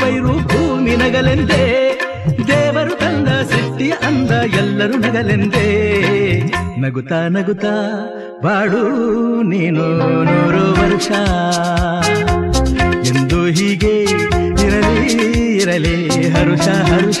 ಪೈರು ಭೂಮಿ ನಗಲೆಂದೇ ದೇವರು ತಂದ ಸೃಷ್ಟಿಯ ಅಂದ ಎಲ್ಲರೂ ನಗಲೆಂದೇ. ನಗುತ್ತಾ ನಗುತ್ತಾ ಬಾಡು ನೀನು ನೂರು ವರ್ಷ. ಎಂದು ಹೀಗೆ ಇರಲಿ ಇರಲಿ ಹರುಷ ಹರುಷ